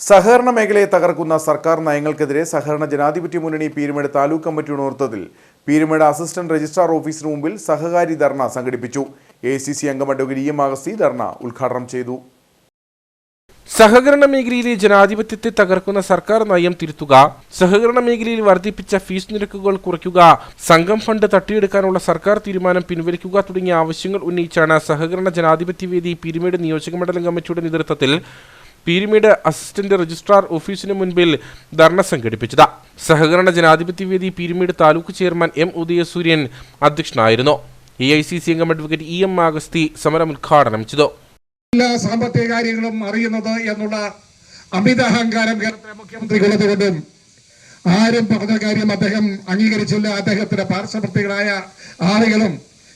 സഹകരണ മേഖലയെ തകർക്കുന്ന സർക്കാർ നയങ്ങൾക്കെതിരെ സഹകരണ ജനാധിപത്യ മുന്നണി പീരുമേട് താലൂക്ക് കമ്മിറ്റിയുടെ നേതൃത്വത്തിൽ പീരുമേട് അസിസ്റ്റന്റ് രജിസ്ട്രാർ ഓഫീസിന് മുമ്പിൽ സഹകാരി ധർണ സംഘടിപ്പിച്ചു. എ സി സി അംഗം അഡ്വക്കേറ്റ് ഇ എം അഗസ്തി ധർണ ഉദ്ഘാടനം ചെയ്തു. സഹകരണ മേഖലയിലെ ജനാധിപത്യത്തെ തകർക്കുന്ന സർക്കാർ നയം തിരുത്തുക സഹകരണ മേഖലയിൽ വർദ്ധിപ്പിച്ച ഫീസ് നിരക്കുകൾ കുറയ്ക്കുക സംഘം ഫണ്ട് തട്ടിയെടുക്കാനുള്ള സർക്കാർ തീരുമാനം പിൻവലിക്കുക തുടങ്ങിയ ആവശ്യങ്ങൾ ഉന്നയിച്ചാണ് സഹകരണ ജനാധിപത്യ വേദി പീരുമേട് നിയോജകമണ്ഡലം കമ്മിറ്റിയുടെ നേതൃത്വത്തിൽ പീരുമേട് അസിസ്റ്റന്റ് രജിസ്ട്രാർ ഓഫീസിന് മുൻപിൽ ധർണ സംഘടിപ്പിച്ചത്. സഹകരണ ജനാധിപത്യ വേദി പീരുമേട് താലൂക്ക് ചെയർമാൻ എം ഉദയസൂര്യൻ അധ്യക്ഷനായിരുന്നു. എ ഐ സി സി അംഗം അഡ്വക്കേറ്റ് ഇ എം ആഗസ്തി സമരം ഉദ്ഘാടനം ചെയ്തു. സാമ്പത്തിക കാര്യങ്ങളും അറിയുന്നത് എന്നുള്ള അമിത അഹങ്കാരം കേരളത്തിലെ മുഖ്യമന്ത്രിക്കുള്ളത് കൊണ്ടും ആരും പറഞ്ഞ കാര്യം അദ്ദേഹം അംഗീകരിച്ചില്ല. അദ്ദേഹത്തിന്റെ പാർശ്വവർത്തികളായ ആളുകളും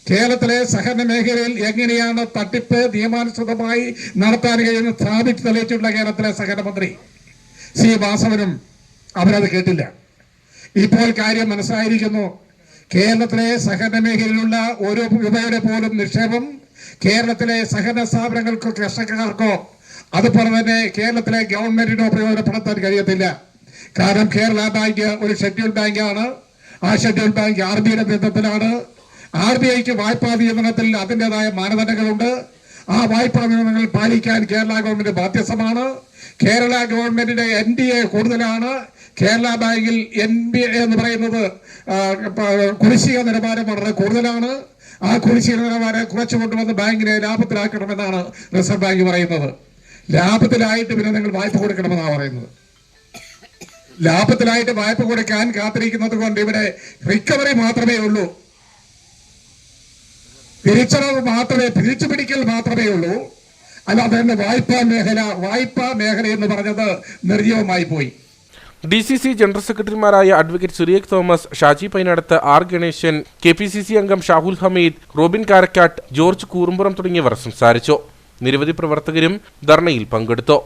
കേരളത്തിലെ സഹകരണ മേഖലയിൽ എങ്ങനെയാണ് തട്ടിപ്പ് നിയമാനുസൃതമായി നടത്താൻ കഴിയുന്ന സ്ഥാപിച്ചു തെളിയിച്ചിട്ടുള്ള കേരളത്തിലെ സഹകരണ മന്ത്രി സി വാസവനും അവരത് കേട്ടില്ല. ഇപ്പോൾ കാര്യം മനസ്സായിരിക്കുന്നു കേരളത്തിലെ സഹകരണ മേഖലയിലുള്ള ഓരോ രൂപയുടെ പോലും നിക്ഷേപം കേരളത്തിലെ സഹകരണ സ്ഥാപനങ്ങൾക്കോ കർഷകർക്കോ അതുപോലെ തന്നെ കേരളത്തിലെ ഗവൺമെന്റിനോ പ്രയോജനപ്പെടുത്താൻ കഴിയത്തില്ല. കാരണം കേരള ബാങ്ക് ഒരു ഷെഡ്യൂൾ ബാങ്കാണ്. ആ ഷെഡ്യൂൾ ബാങ്ക് ആർ ബി ഐയുടെ നേതൃത്വത്തിലാണ് ആർ ബി ഐക്ക് വായ്പാ നിയമനത്തിൽ അതിന്റെതായ മാനദണ്ഡങ്ങളുണ്ട്. ആ വായ്പാ നിയമങ്ങൾ പാലിക്കാൻ കേരള ഗവൺമെന്റ് ബാധ്യസ്ഥമാണ് കേരള ഗവൺമെന്റിന്റെ എൻ ഡി എ കൂടുതലാണ്. കേരള ബാങ്കിൽ എൻ ബി എ എന്ന് പറയുന്നത് കുടിശ്ശിക നിലവാരം വളരെ കൂടുതലാണ്. ആ കുടിശ്ശിക നിലവാരം കുറച്ചു കൊണ്ടുവന്ന് ബാങ്കിനെ ലാഭത്തിലാക്കണമെന്നാണ് റിസർവ് ബാങ്ക് പറയുന്നത്. ലാഭത്തിലായിട്ട് പിന്നെ നിങ്ങൾ വായ്പ കൊടുക്കണമെന്നാണ് പറയുന്നത്. ലാഭത്തിലായിട്ട് വായ്പ കൊടുക്കാൻ കാത്തിരിക്കുന്നത് കൊണ്ട് ഇവിടെ റിക്കവറി മാത്രമേ ഉള്ളൂ. തിരിച്ചടവ് മാത്രമേ തിരിച്ചു പിടിക്കൽ മാത്രമേ ഉള്ളൂ. അല്ലാതെ തന്നെ വായ്പാ മേഖല വായ്പാ മേഖല എന്ന് പറഞ്ഞത് നിർജീവമായി പോയി. ഡി സി സി ജനറൽ സെക്രട്ടറിമാരായ advocate Surekh Thomas Shaji Painadath R Ganesan K P C C അംഗം ഷാഹുൽ ഹമീദ് റോബിൻ കാരക്കാട്ട് ജോർജ് കൂറുമ്പുറം തുടങ്ങിയവർ സംസാരിച്ചു. നിരവധി പ്രവർത്തകരും ധർണയിൽ പങ്കെടുത്തു.